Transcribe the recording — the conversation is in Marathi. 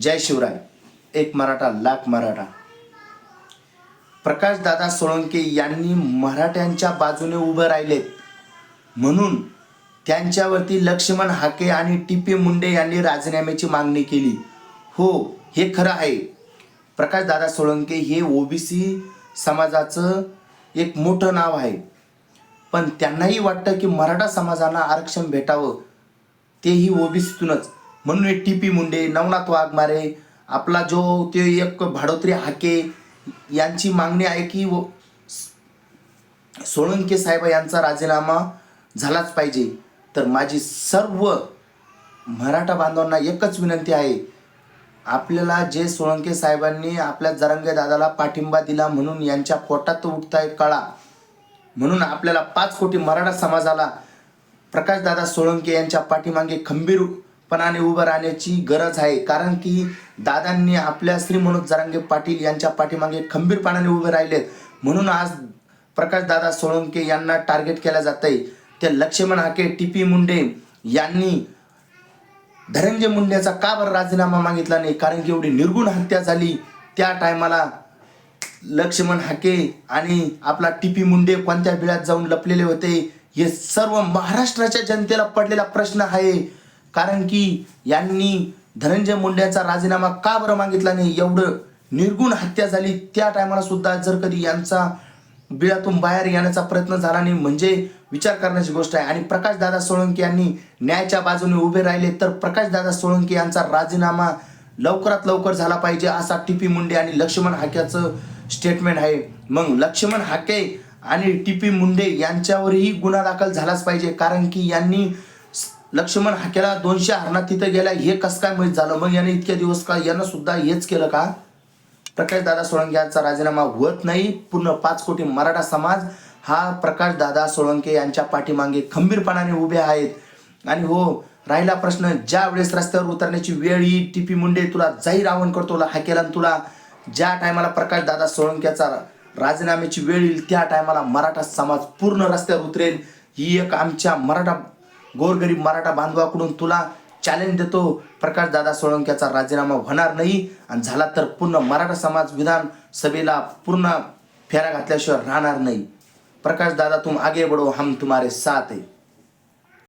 जय शिवराय. एक मराठा लाख मराठा. प्रकाशदादा सोळंके यांनी मराठ्यांच्या बाजूने उभं राहिलेत. म्हणून त्यांच्यावरती लक्ष्मण हाके आणि टी मुंडे यांनी राजीनाम्याची मागणी केली. हो हे खरं आहे. प्रकाशदादा सोळंके हे ओबीसी समाजाचं एक मोठं नाव आहे. पण त्यांनाही वाटतं की मराठा समाजाला आरक्षण भेटावं. तेही ओबीसीतूनच. म्हणून हे टी पी मुंडे नवनाथ वाघमारे आपला जो ते एक भाडोत्री हाके यांची मागणी आहे की व- सोळंके साहेब यांचा राजीनामा झालाच पाहिजे. तर माझी सर्व मराठा बांधवांना एकच विनंती आहे. आपल्याला जे सोळंके साहेबांनी आपल्या जरंगे दादाला पाठिंबा दिला म्हणून यांच्या पोटात उठताय कळा. म्हणून आपल्याला पाच कोटी मराठा समाजाला प्रकाशदादा सोळंके यांच्या पाठीमागे खंबीर पणाने उभं राहण्याची गरज आहे. कारण की दादांनी आपल्या श्री मनोज जरांगे पाटील यांच्या पाठीमागे खंबीरपणाने उभे राहिलेत म्हणून आज प्रकाशदादा सोळंके यांना टार्गेट केलं जात आहे ते लक्ष्मण हाके टी पी मुंडे यांनी धनंजय मुंडेचा का बरं राजीनामा मागितला नाही? कारण की एवढी निर्गुण हत्या झाली. त्या टायमाला लक्ष्मण हाके आणि आपला टीपी मुंडे कोणत्या बिळात जाऊन लपलेले होते? हे सर्व महाराष्ट्राच्या जनतेला पडलेला प्रश्न आहे. कारण की यांनी धनंजय मुंड्याचा राजीनामा का बरं मागितला नाही? एवढं निर्गुण हत्या झाली. त्या टायमाला सुद्धा जर कधी यांचा बिळातून बाहेर येण्याचा प्रयत्न झाला नाही म्हणजे विचार करण्याची गोष्ट आहे. आणि प्रकाशदादा सोळंके यांनी न्यायाच्या बाजूने उभे राहिले तर प्रकाशदादा सोळंके यांचा राजीनामा लवकरात लवकर झाला पाहिजे असा टीपी मुंडे आणि लक्ष्मण हाक्याचं स्टेटमेंट आहे. मग लक्ष्मण हाके आणि टी पी मुंडे यांच्यावरही गुन्हा दाखल झालाच पाहिजे कारण की यांनी लक्ष्मण हाकेला दोनशे हरणात तिथं गेला. हे कसं काय माहीत झालं? मग याने इतक्या दिवस का यानं सुद्धा हेच केलं का? प्रकाशदादा सोळंके यांचा राजीनामा होत नाही. पूर्ण पाच कोटी मराठा समाज हा प्रकाशदादा सोळंके यांच्या पाठीमागे खंबीरपणाने उभे आहेत. आणि हो राहिला प्रश्न ज्या वेळेस रस्त्यावर उतरण्याची वेळ ही टीपी मुंडे तुला जाहीर आव्हान करतो हाकेला आणि तुला ज्या टायमाला प्रकाशदादा सोळंक्याचा राजीनाम्याची वेळ येईल त्या टायमाला मराठा समाज पूर्ण रस्त्यावर उतरेल. ही एक आमच्या मराठा गोरगरीब मराठा बांधवाकडून तुला चॅलेंज देतो. प्रकाश दादा सोळंक्याचा राजीनामा होणार नाही. आणि झाला तर पूर्ण मराठा समाज विधान सभेला पूर्ण फेरा घातल्याशिवाय राहणार नाही. प्रकाश दादा तुम आगे बढो हम तुम्हारे साथ आहे